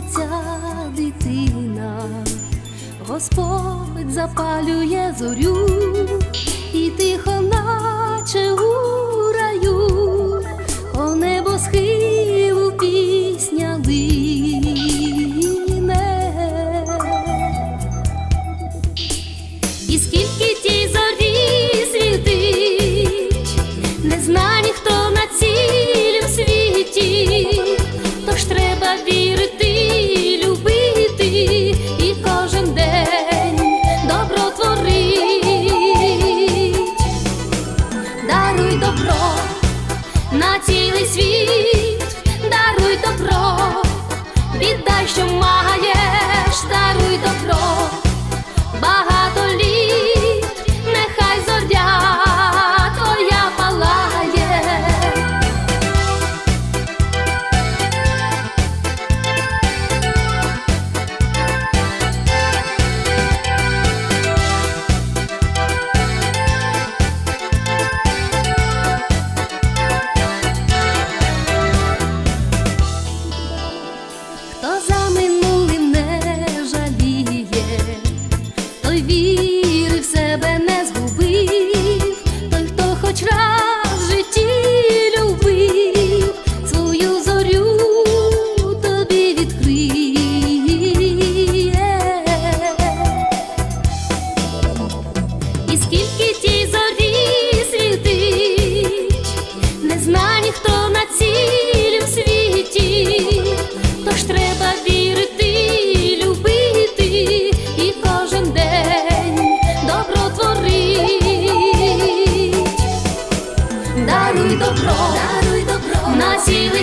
народиться дитина, Господь запалює зорю і тихо наче у раю, о небо схилу пісня лине. І скільки тій зорі світить, не знаю.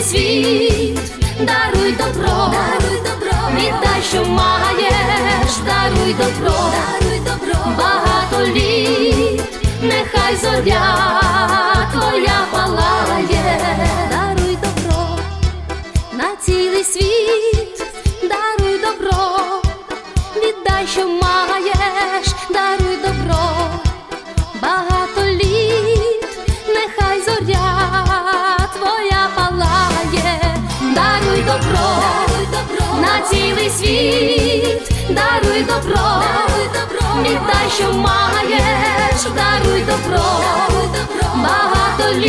Світ, даруй добро, даруй добро, віддай, що маєш, даруй добро, даруй добро, багато літ, нехай зоря на цілий світ, даруй добро, даруй добро, віддай, що маєш, даруй добро, даруй добро, багато